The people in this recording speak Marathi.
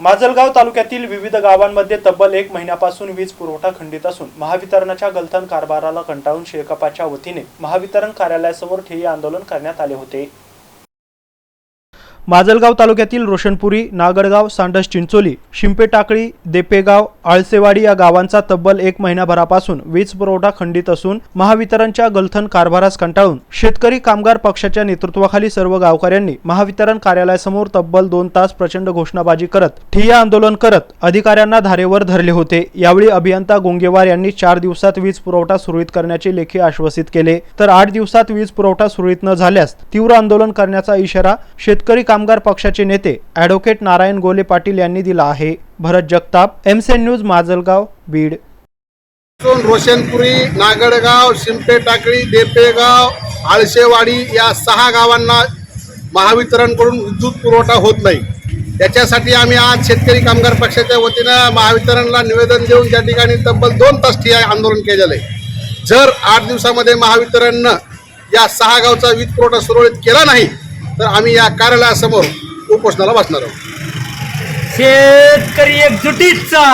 माजलगाव तालुक्यातील विविध गावांमध्ये तब्बल एक महिन्यापासून वीज पुरवठा खंडित असून महावितरणच्या गलथन कारभाराला कंटाळून शेळकपाच्या वतीने महावितरण कार्यालयासमोर ठिय्या आंदोलन करण्यात आले होते. माजलगाव तालुक्यातील रोशनपुरी नागडगाव सांडस चिंचोली शिंपे टाकळी देपेगाव आळसेवाडी या गावांचा तब्बल एक महिन्याभरापासून वीज पुरवठा खंडित असून महावितरणच्या गलथन कारभारास कंटाळून शेतकरी कामगार पक्षाच्या नेतृत्वाखाली सर्व गावकऱ्यांनी महावितरण कार्यालयासमोर तब्बल दोन तास प्रचंड घोषणाबाजी करत ठिय्या आंदोलन करत अधिकाऱ्यांना धारेवर धरले होते. यावेळी अभियंता गोंगेवार यांनी चार दिवसात वीज पुरवठा सुरळीत करण्याचे लेखी आश्वासित केले. तर आठ दिवसात वीज पुरवठा सुरळीत न झाल्यास तीव्र आंदोलन करण्याचा इशारा शेतकरी कामगार पक्षाचे नेते ॲडव्होकेट नारायण गोले पाटील यांनी दिला आहे. Bharat Jagtap MCN news Majalgaon Beed. रोशनपुरी Nagadgaon Shimpe Takli Depegaon Alshewadi या सहा गावांना महावितरणकडून विद्युत पुरवठा होत नाही. त्याच्यासाठी आम्ही आज शेतकरी कामगार पक्षाच्या वतीनं महावितरणला निवेदन देऊन त्या ठिकाणी तब्बल दोन तास ठिय्या आंदोलन केलेलं आहे. जर आठ दिवसामध्ये महावितरणनं या सहा गावचा वीज पुरवठा सुरळीत केला नाही तर आम्ही या कार्यालयासमोर उपोषणाला बसणार आहोत. शेतकरी एकजुटीचा